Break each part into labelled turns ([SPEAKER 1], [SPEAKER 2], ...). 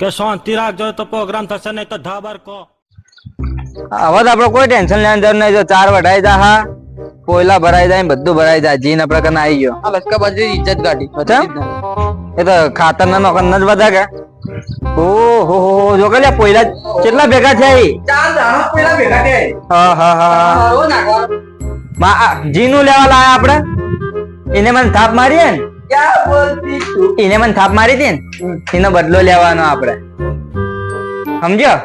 [SPEAKER 1] કે શાંતિ રાખજો તો પ્રોગ્રામ થશે નહીં તો ધાબર કો.
[SPEAKER 2] હવે તો આપડે કોઈ ટેન્શન લેવાની જરૂર નહીં જો ચાર વઢાઈ જા હા કોયલા ભરાઈ જાય બધું ભરાઈ જાય જીન આપડે કને આવી ગયો.
[SPEAKER 3] આ લચકા બાજુ ઇજ્જત ગાડી
[SPEAKER 2] એ તો ખાતર ના નોકર ન જ બધા કે. ઓહો હો હો જો કે લ્યા પોયલા કેટલા ભેગા થયા?
[SPEAKER 3] ચાર દાણા પોયલા ભેગા થયા
[SPEAKER 2] હા હા હા. જીનું લેવા લાયા આપડે એને મને થાપ મારી ને?
[SPEAKER 3] ક્યાં બોલતી તું?
[SPEAKER 2] એને મને થાપ મારી હતી ને? એનો બદલો લેવાનો આપડે સમજ્યો?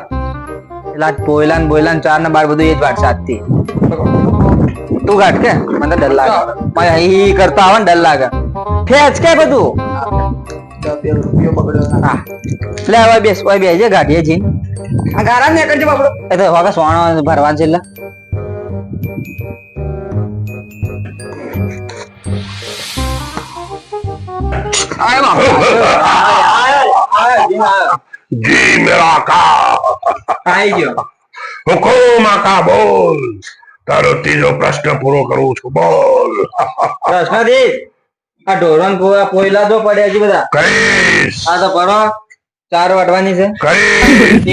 [SPEAKER 2] એટલે આ પોયલા ને બોયલા ચાર ને બાર બધું એ જ વાટ સાચતી તું કાઢ કે? મને ડર લાગે. પણ હી કરતા આવે ને ડર લાગે. ફેચ કે બધું? લે હવે બેસ ઓય ગાડીએ જી
[SPEAKER 3] આ ગારા ને કરજે બાપડો.
[SPEAKER 2] એ તો હવે સોણો ભરવાન છે એટલે
[SPEAKER 4] જી મેરા કા
[SPEAKER 3] આઈ ગયો
[SPEAKER 4] હુકુમ આકા બોલ તારો ત્રીજો પ્રશ્ન પૂરો કરું છું બોલ
[SPEAKER 2] પ્રશ્ન આ ઢોરણ પોયા પોયલા તો પડ્યા છે બધા
[SPEAKER 4] કરીશ
[SPEAKER 2] આ તો પડો ચાર વાટવાની છે.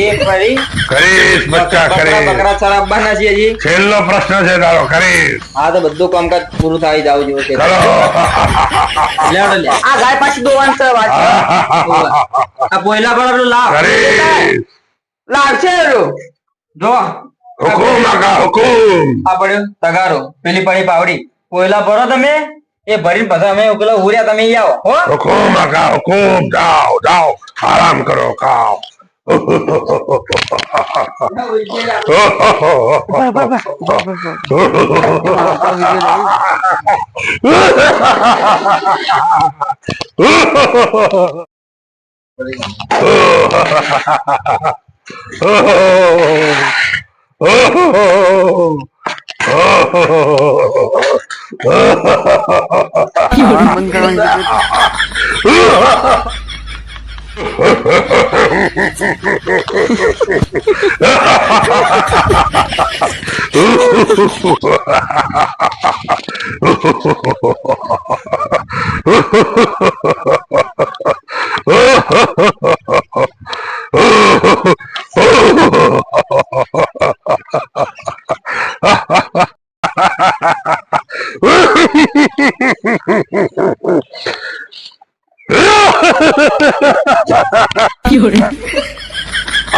[SPEAKER 2] એક પડી
[SPEAKER 4] કરીશ બચ્ચા કરીશ.
[SPEAKER 2] બકરા ચરાવવાના છે હજી.
[SPEAKER 4] છેલ્લો પ્રશ્ન છે તારો કરીશ.
[SPEAKER 2] હા તો બધું કામકાજ પૂરું થઈ જાવ જેવું છે. લે. આ ગાય પાછી દોવાનું છે વાત આ પોયલા પણ લાવ.
[SPEAKER 4] કરીશ.
[SPEAKER 2] લાવશે જો.
[SPEAKER 4] હુકુમ આકા હુકુમ.
[SPEAKER 2] આ પડ્યો તગારો. પેલી પડી પાવડી. પોયલા ભરો તમે. એ ભરીને પછી અમે પેલા ઉર્યા તમે આવો
[SPEAKER 4] હુકુમ ખાઓ હુકુમ જાઓ જાઓ. આરામ કરો, ખાઓ. Aman kalan gücü.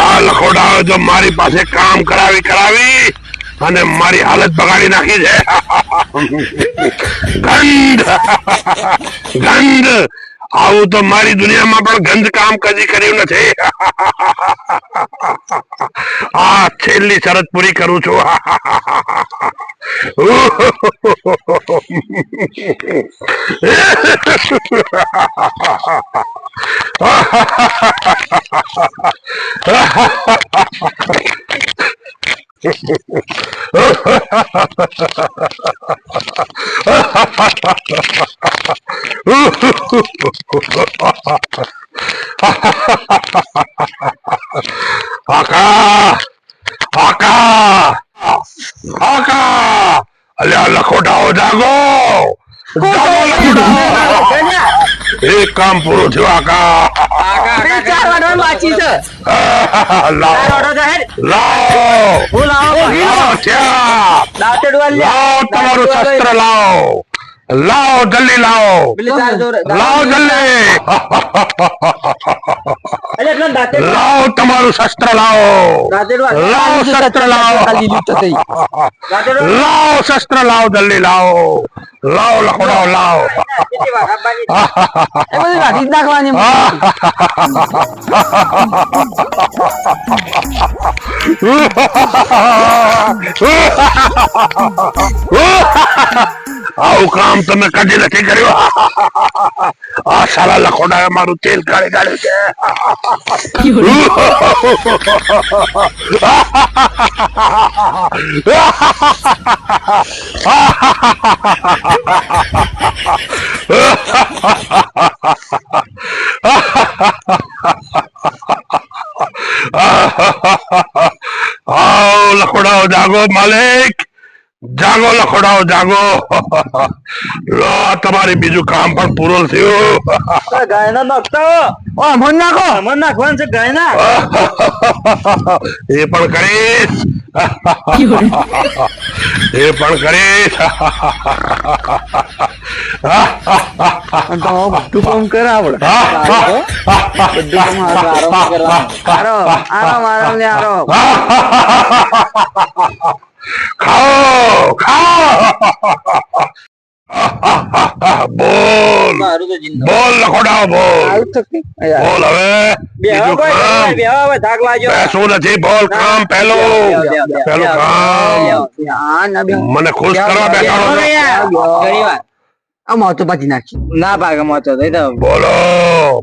[SPEAKER 4] આ લખોડા જો મારી પાસે કામ કરાવી કરાવી, અને મારી હાલત બગાડી નાખી છે. ગંધ. ગંધ. આવું તો મારી દુનિયામાં પણ ગંધ કામ કદી કર્યું નથી. આ છેલ્લી શરત પૂરી કરું છું. આકા આકા આકા અલ્યા લખોટાઓ જાગો જાગો લખોટાઓ એક કામ પૂરું થયું આકા.
[SPEAKER 2] ચાર વાટવાનું બાકી છે
[SPEAKER 4] લાવો. લાવો તમારું શસ્ત્ર લાવો. લાવો જલ્દી લાવો લાવો જલ્દી લાવો તમારું શસ્ત્ર લાવો. લાવો શસ્ત્ર લાવો લાવો શસ્ત્ર લાવો જલ્દી લાવો લાવો લખોડાઓ લાવો
[SPEAKER 2] કેટલી વાર આપવાની? એ બધી નાખવાની
[SPEAKER 4] આવું કામ તમે કદી નથી કર્યું. આ સારા લખોડા મારું તેલ કાઢી કાઢ્યું છે. લખોડાઓ જાગો માલિક. જાગો લખોડાઓ જાગો. લો તમારી બીજું કામ પણ પૂરું થયું.
[SPEAKER 1] ગાયના નાખતા
[SPEAKER 2] ઓ અમોન નાખો.
[SPEAKER 1] અમર નાખવાનું છે ગાયના.
[SPEAKER 4] એ પણ કરીશ. એ પણ કરીશ.
[SPEAKER 2] બધું કામ કરે આપણે. બધું કામ આરામ આરામ. આરામ આરામ આરામ ને આરામ.
[SPEAKER 4] ખાઓ બોલ. બોલ લખોડા બોલ. બોલ હવે. નથી બોલ કામ પેલો કામ. મને ખુશ કરવા બેઠાડો
[SPEAKER 2] આ મોતો પાછી નાખી ના ભાગે મોતો તો એ તો
[SPEAKER 4] બોલો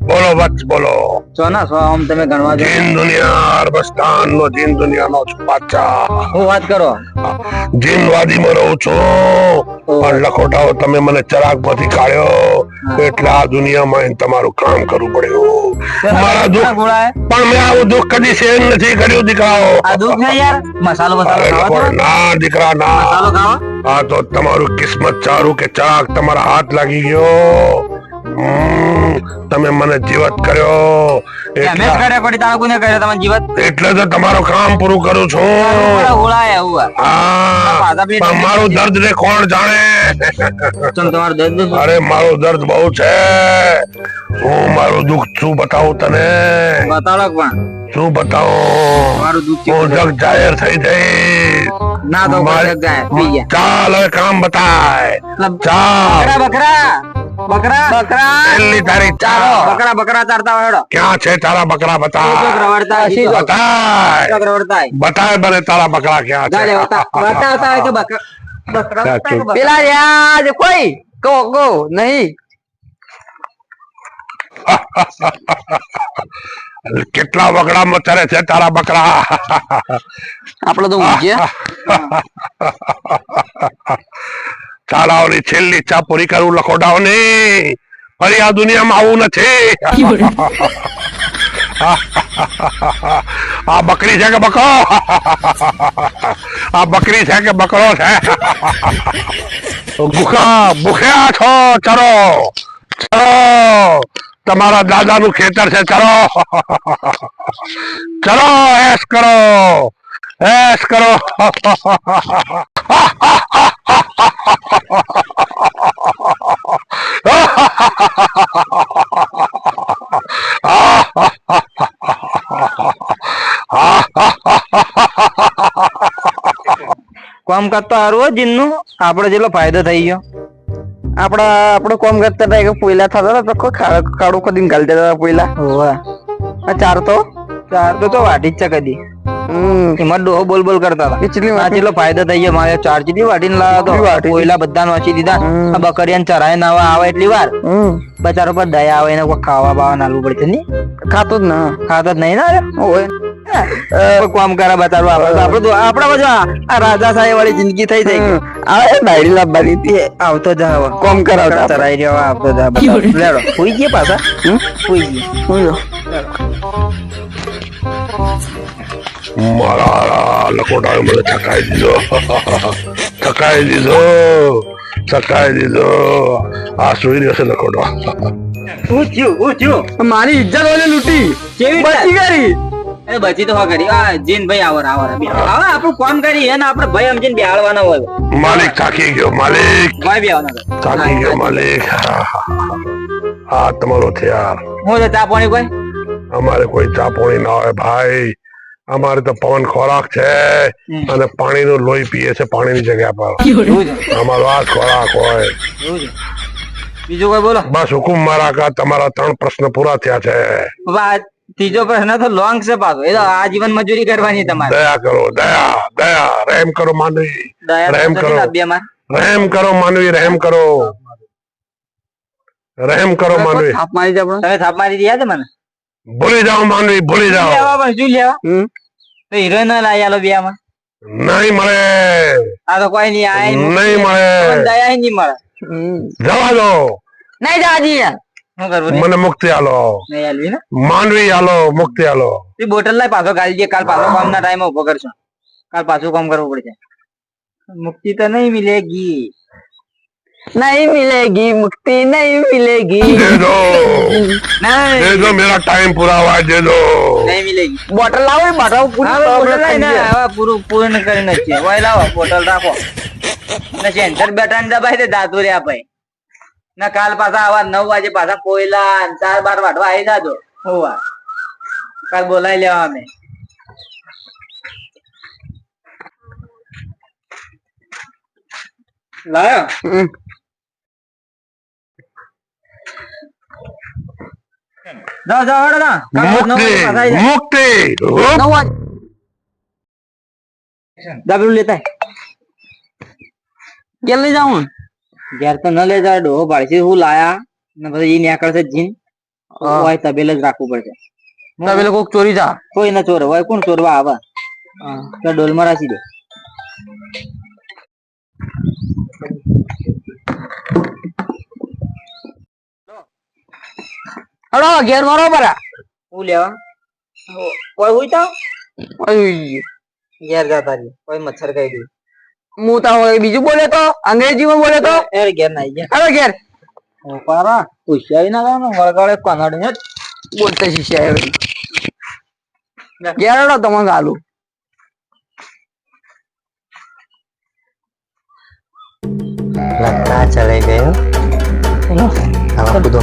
[SPEAKER 4] બોલો વત્સ બોલો.
[SPEAKER 2] છો ના છો આમ તમે ગણવા જો
[SPEAKER 4] જીન દુનિયા અરબસ્તાન નો જીન દુનિયા નો બાદશાહ
[SPEAKER 2] હું વાત કરો?
[SPEAKER 4] જીનવાદીમાં રહું છું. પણ લખોટાઓ તમે મને ચરાગમાંથી કાઢ્યો. એટલે આ દુનિયામાં તમારું કામ કરવું પડ્યું. મારા દુઃખ પણ મેં આવું દુઃખ કદી સહન નથી કર્યું દીકરાઓ.
[SPEAKER 2] આ દુઃખ છે યાર? મસાલો મસાલો?
[SPEAKER 4] ના દીકરા ના.
[SPEAKER 2] મસાલો ખાવા?
[SPEAKER 4] આ તો તમારું કિસ્મત ચારું કે ચાક તમારા હાથ લાગી ગયો. તમે મને જીવત કર્યો.
[SPEAKER 2] પડી જીવત
[SPEAKER 4] એટલે તો તમારું કામ પૂરું કરું છું. હા મારું દર્દ ને કોણ જાણે?
[SPEAKER 2] તમારું દર્દ
[SPEAKER 4] અરે મારું દર્દ બહુ છે. હું મારું દુઃખ શું બતાવું તને?
[SPEAKER 2] બતાડો પણ.
[SPEAKER 4] શું બતાવો? હું જગ જાહેર થઈ જઈ
[SPEAKER 2] ના તો
[SPEAKER 4] ચાલ હવે કામ બતાય. ચાલ.
[SPEAKER 2] બકરા. બકરા. બકરા. બકરા
[SPEAKER 4] છેલ્લી તારીખ ચાલો.
[SPEAKER 2] બકરા બકરા ચારતા હોય હેડો.
[SPEAKER 4] ક્યાં છે તારા બકરા બતા?
[SPEAKER 2] રવડતા હશી.
[SPEAKER 4] બતાય.
[SPEAKER 2] રવડતા
[SPEAKER 4] બતાય મને તારા બકરા ક્યાં છે.
[SPEAKER 2] બતા- બતાવતા હોય કે બકરા- બકરા
[SPEAKER 4] સાચું.
[SPEAKER 2] બકરા કે બકરા? પેલા યાર કોઈ? કો કો નહીં.
[SPEAKER 4] કેટલા બકડામાં ચરે છે તારા બકરા?
[SPEAKER 2] આપડે તો ઊંઘીએ
[SPEAKER 4] શાળાઓની છેલ્લી ઈચ્છા પૂરી કરું, લખોડાઓની. ફરી આ દુનિયામાં આવું નથી. આ બકરી છે કે બકરો? આ બકરી છે કે બકરો છે? ભૂખા, ભૂખ્યા છો, ચરો. ચરો. તમારા દાદાનું ખેતર છે, ચરો. ચલો એસ કરો. એસ કરો.
[SPEAKER 2] કોમ કરતો હારું જીનનું. આપણે જેટલો ફાયદો થઈ ગયો. આપડા આપડે કોમ કરતા હતા કે પોયલા થતા હતા તો ખાડો ખાડો કદી ગાલી દેતા હતા પોઈલા હોવા. આ ચાર તો ચાર તો તો વાટી જ છે કદી. એમાં ડોહો બોલ બોલ કરતા હતા. આ જેટલો ફાયદો થઈ ગયો મારે ચાર જેટલી વાટીને લાવ્યો તો. કોયલા બધા વાંચી દીધા. આ બકરિયાને ચરાય નાવા આવે એટલી વાર? બચારો પર દયા આવે એને કોઈ ખાવા બાવા નાલવું પડશે ની? ખાતો જ ના. ખાતો જ નહીં ના હોય. કામ કરે તો. આપણે બાજુ આ રાજા સાહેબ વાળી જિંદગી થઈ થઈ આ ડાયરી લાવવાની હતી. આવતો જ હવે કોમ કરાવતા ચરાઈ રહ્યો આવતો જ લેડો હોઈ ગયા પાછા. હોઈ ગયા. હોઈ
[SPEAKER 4] મારા લકોટાએ મને થકાઈ દીધો થકાઈ દીધો. થકાઈ દીધો. આ સુઈ રહ્યો છે લકોટો
[SPEAKER 1] હું થયું હું થયું
[SPEAKER 2] મારી ઇજ્જત ઓલે લૂટી.
[SPEAKER 1] કેવી
[SPEAKER 2] બચી કરી એ બચી તો હા કરી. આ જીન ભાઈ આવર આવર હવે આપણું કામ કરી એને આપણે ભાઈ સમજીને બેહાડવાના હોય.
[SPEAKER 4] માલિક થાકી ગયો માલિક.
[SPEAKER 2] ભાઈ બેહાડવાના
[SPEAKER 4] થાકી ગયો માલિક. હા તમારો થયા.
[SPEAKER 2] હું ચા પાણી ભાઈ?
[SPEAKER 4] અમારે કોઈ ચા પાણી ના હોય ભાઈ. અમારે તો પવન ખોરાક છે. અને પાણીનું લોહી પીએ છે પાણીની જગ્યા પર. અમારો આ ખોરાક હોય.
[SPEAKER 2] બીજું કોઈ બોલો?
[SPEAKER 4] બસ હુકુમ મારા કા તમારા ત્રણ પ્રશ્ન પૂરા થયા છે.
[SPEAKER 2] આ ત્રીજો પ્રશ્ન તો લોંગ છે પાછો. એ તો આજીવન મજૂરી કરવાની તમારે.
[SPEAKER 4] દયા કરો દયા દયા. રેમ કરો માનવી.
[SPEAKER 2] રેમ
[SPEAKER 4] કરો. રેમ કરો માનવી રેમ કરો. રહેમ કરો માનવી.
[SPEAKER 2] તમે થાપ મારી દીધા છે મને?
[SPEAKER 4] ભૂલી જાઓ માનવી ભૂલી જાઓ.
[SPEAKER 2] લેવા પણ શું લેવા તો હિરોઈન લાયાલો બ્યામાં
[SPEAKER 4] નહીં મળે.
[SPEAKER 2] આ તો કોઈ નહીં આય
[SPEAKER 4] નહીં મળે.
[SPEAKER 2] દયા નહીં મળે.
[SPEAKER 4] જવા દો.
[SPEAKER 2] નહીં જાજી
[SPEAKER 4] મને મુક્તિ આલો. માનવી આલો મુક્તિ આલો.
[SPEAKER 2] એ બોટલ લાય પાછો ગાળી દે કાલ પાછો કામ ના ટાઈમ ઊભો કરશું. કાલ પાછું કામ કરવું પડશે. મુક્તિ તો નહીં મિલેગી.
[SPEAKER 3] नहीं मिलेगी मुक्ति नहीं मिलेगी
[SPEAKER 4] दे दो
[SPEAKER 2] नहीं
[SPEAKER 4] दे दो मेरा टाइम पूरा हुआ है दे दो
[SPEAKER 2] नहीं मिलेगी
[SPEAKER 3] બોટલ લાવો એ બોટલ પૂરી
[SPEAKER 2] હવે
[SPEAKER 3] આપણે
[SPEAKER 2] બોટલ લઈને
[SPEAKER 3] ખાઈએ.
[SPEAKER 2] હવે પૂરું પૂર્ણ કરીને જ છે ઓય લાવો બોટલ રાખો ને સેન્ટર બેઠા ને દબાઈ દે દાતુ રહ્યા ભાઈ ને કાલ પાછા આવા નવ વાગે પાછા કોયલા ને ચાર બાર વાટવા આવી જાજો હોવા કાલ બોલાવી લેવા અમે લાયો જાઓ જાઓ હેડો ના
[SPEAKER 3] મુક્તિ મુક્તિ
[SPEAKER 2] દાબેલું લેતા
[SPEAKER 3] કે લઈ જાઉં?
[SPEAKER 2] ઘેર તો ન લે જાય ડોહો પાડશે હું લાયા. ને પછી ઈ નીકળશે જીન. હોય તબેલ જ રાખવું પડશે.
[SPEAKER 3] તબેલ કોક ચોરી જા.
[SPEAKER 2] કોઈ ના ચોર હોય કોણ ચોરવા આવે? તો ડોલમાં રાખી દે.
[SPEAKER 3] હલો ઘેર મારો બરા
[SPEAKER 2] હું લેવા કોઈ હોય તો
[SPEAKER 3] ઓય,
[SPEAKER 2] ઘેર જતા રહી કોઈ મચ્છર કઈ દે
[SPEAKER 3] હું તો હવે બીજું બોલે તો અંગ્રેજીમાં બોલે તો
[SPEAKER 2] એ ઘેર ના ગયા
[SPEAKER 3] હવે ઘેર
[SPEAKER 2] પારા હોશિયારી ના કરે વળગાડે કનડ ને
[SPEAKER 3] બોલતે શીખ્યા હવે ઘેર હેડો તમને ગાલું
[SPEAKER 2] लगता चले गए अब कूदो